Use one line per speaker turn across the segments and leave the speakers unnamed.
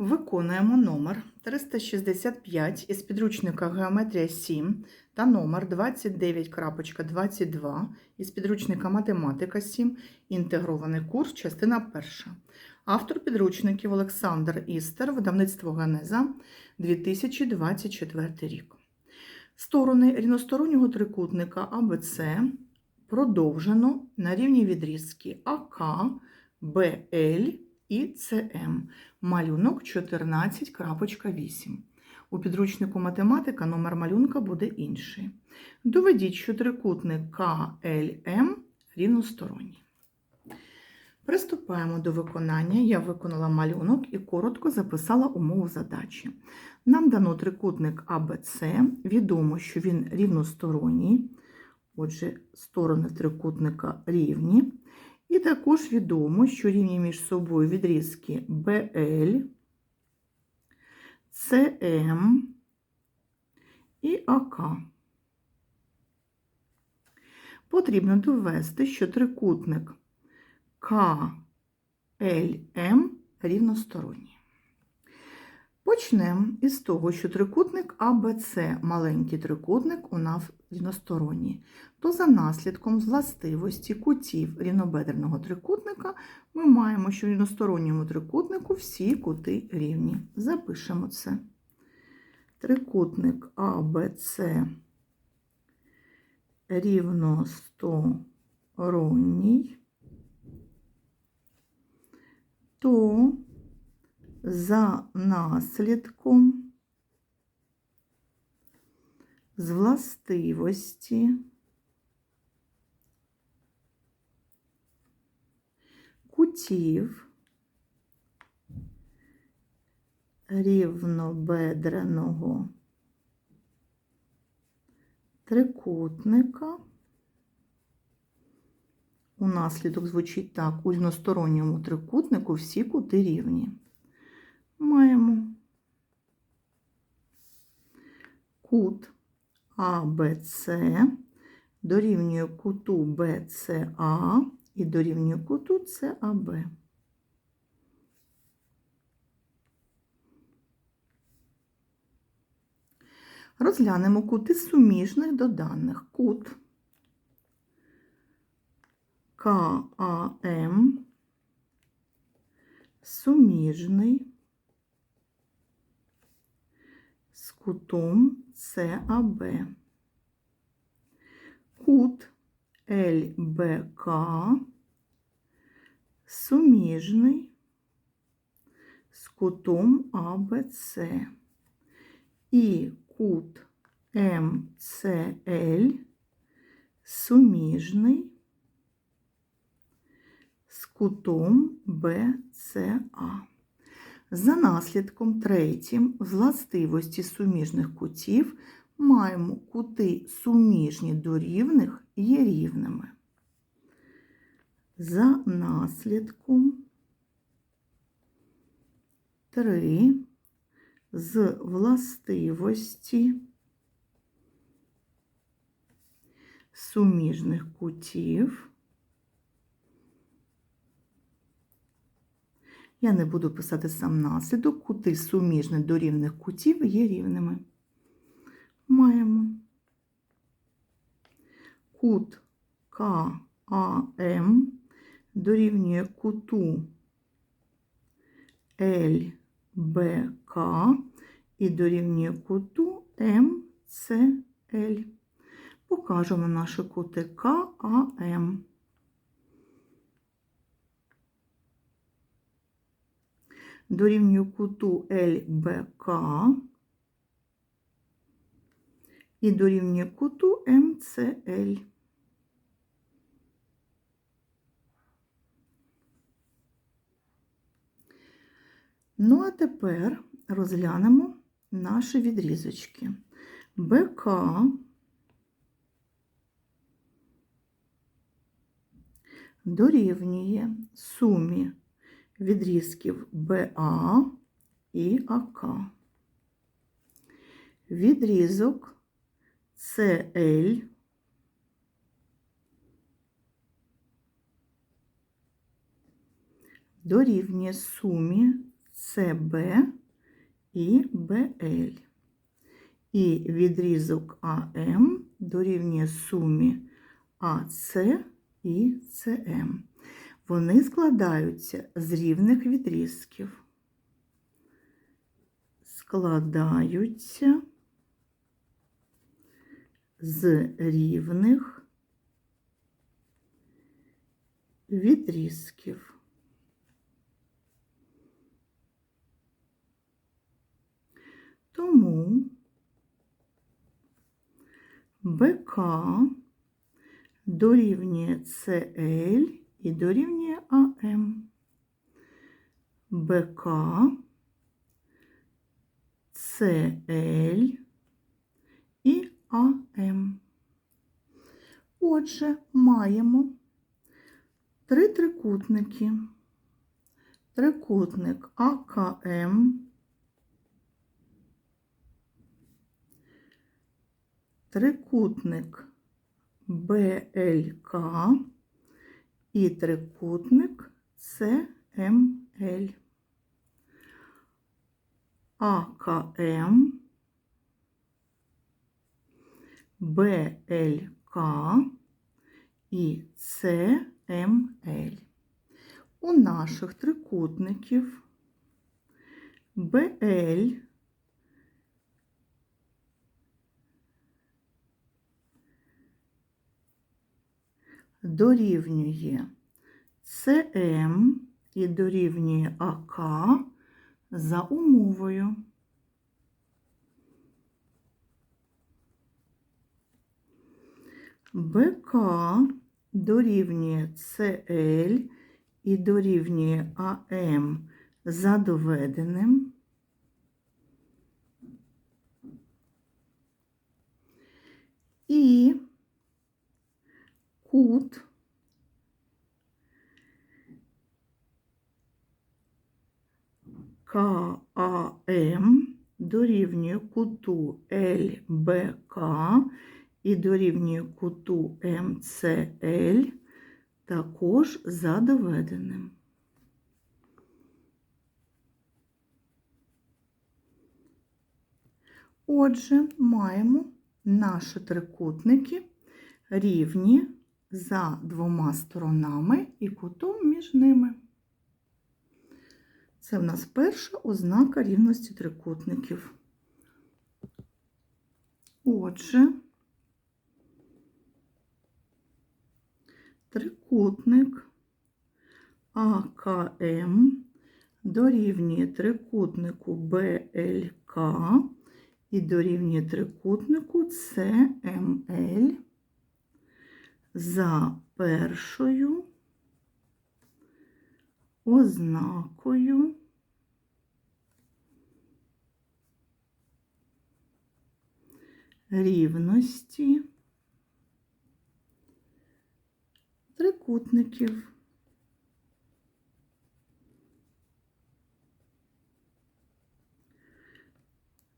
Виконуємо номер 365 із підручника Геометрія 7 та номер 29.22 із підручника Математика 7, інтегрований курс, частина 1. Автор підручників Олександр Істер, видавництво Генеза, 2024 рік. Сторони рівностороннього трикутника АБЦ продовжено на рівні відрізки АК, БЛ і ЦМ. Малюнок 14.8. У підручнику математика номер малюнка буде інший. Доведіть, що трикутник КЛМ рівносторонній. Приступаємо до виконання. Я виконала малюнок і коротко записала умову задачі. Нам дано трикутник АБЦ. Відомо, що він рівносторонній. Отже, сторони трикутника рівні. І також відомо, що рівні між собою відрізки BL, CM і АК. Потрібно довести, що трикутник КЛМ рівносторонній. Почнемо із того, що трикутник АБЦ маленький трикутник у нас рівносторонній. То за наслідком властивості кутів рівнобедреного трикутника ми маємо, що в рівносторонньому трикутнику всі кути рівні. Запишемо це. Трикутник АБЦ рівносторонній, то за наслідком з властивості кутів рівнобедреного трикутника. У наслідок звучить так, у рівносторонньому трикутнику всі кути рівні. Маємо кут АБЦ дорівнює куту БЦА і дорівнює куту САБ. Розглянемо кути суміжних до даних. Кут КАМ суміжний з кутом САБ. Кут ЛБК суміжний з кутом АБЦ. І кут МЦЛ суміжний з кутом БЦА. За наслідком третім властивості суміжних кутів маємо кути суміжні до рівних є рівними. За наслідком 3 з властивості суміжних кутів Я не буду писати сам наслідок, кути суміжні до рівних кутів є рівними. Маємо кут КАМ дорівнює куту ЛБК і дорівнює куту МЦЛ. Покажемо наші кути КАМ. Дорівнює куту ЛБК і дорівнює куту МЦЛ. Ну, а тепер розглянемо наші відрізочки. БК дорівнює сумі відрізків БА і АК. Відрізок СЛ дорівнює сумі СБ і БЛ. І відрізок АМ дорівнює сумі АС і СМ. Вони складаються з рівних відрізків. Складаються з рівних відрізків. Тому БК дорівнює CL і дорівнює АМ. БК CL і АМ. Отже, маємо три трикутники. Трикутник АКМ, трикутник БЛК і трикутник СМЛ. АКМ, БЛК і СМЛ. У наших трикутників БЛ дорівнює СМ і дорівнює АК за умовою. БК дорівнює CL і дорівнює АМ за доведеним. І кут КАМ дорівнює куту ЛБК і дорівнює куту МЦЛ також за доведеним. Отже, маємо наші трикутники рівні за двома сторонами і кутом між ними. Це в нас перша ознака рівності трикутників. Отже, трикутник АКМ дорівнює трикутнику БЛК і дорівнює трикутнику СМЛ за першою ознакою рівності трикутників.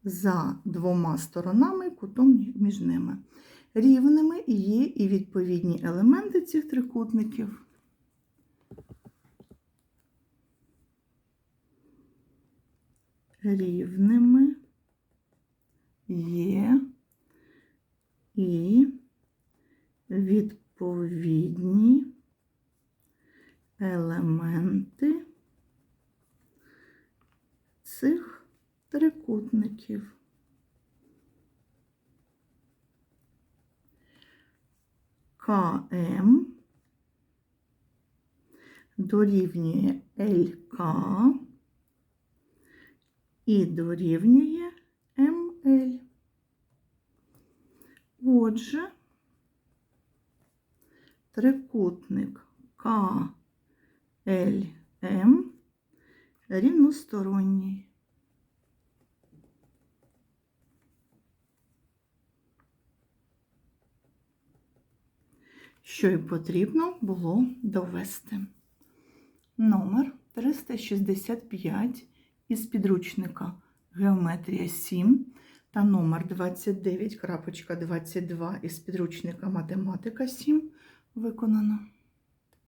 За двома сторонами кутом між ними. Рівними є і відповідні елементи цих трикутників. Рівними є і відповідні елементи цих трикутників. КМ дорівнює ЛК і дорівнює МЛ. Отже, трикутник КЛМ рівносторонній. Що й потрібно було довести. Номер 365 із підручника Геометрія 7 та номер 29.22 із підручника Математика 7 виконано.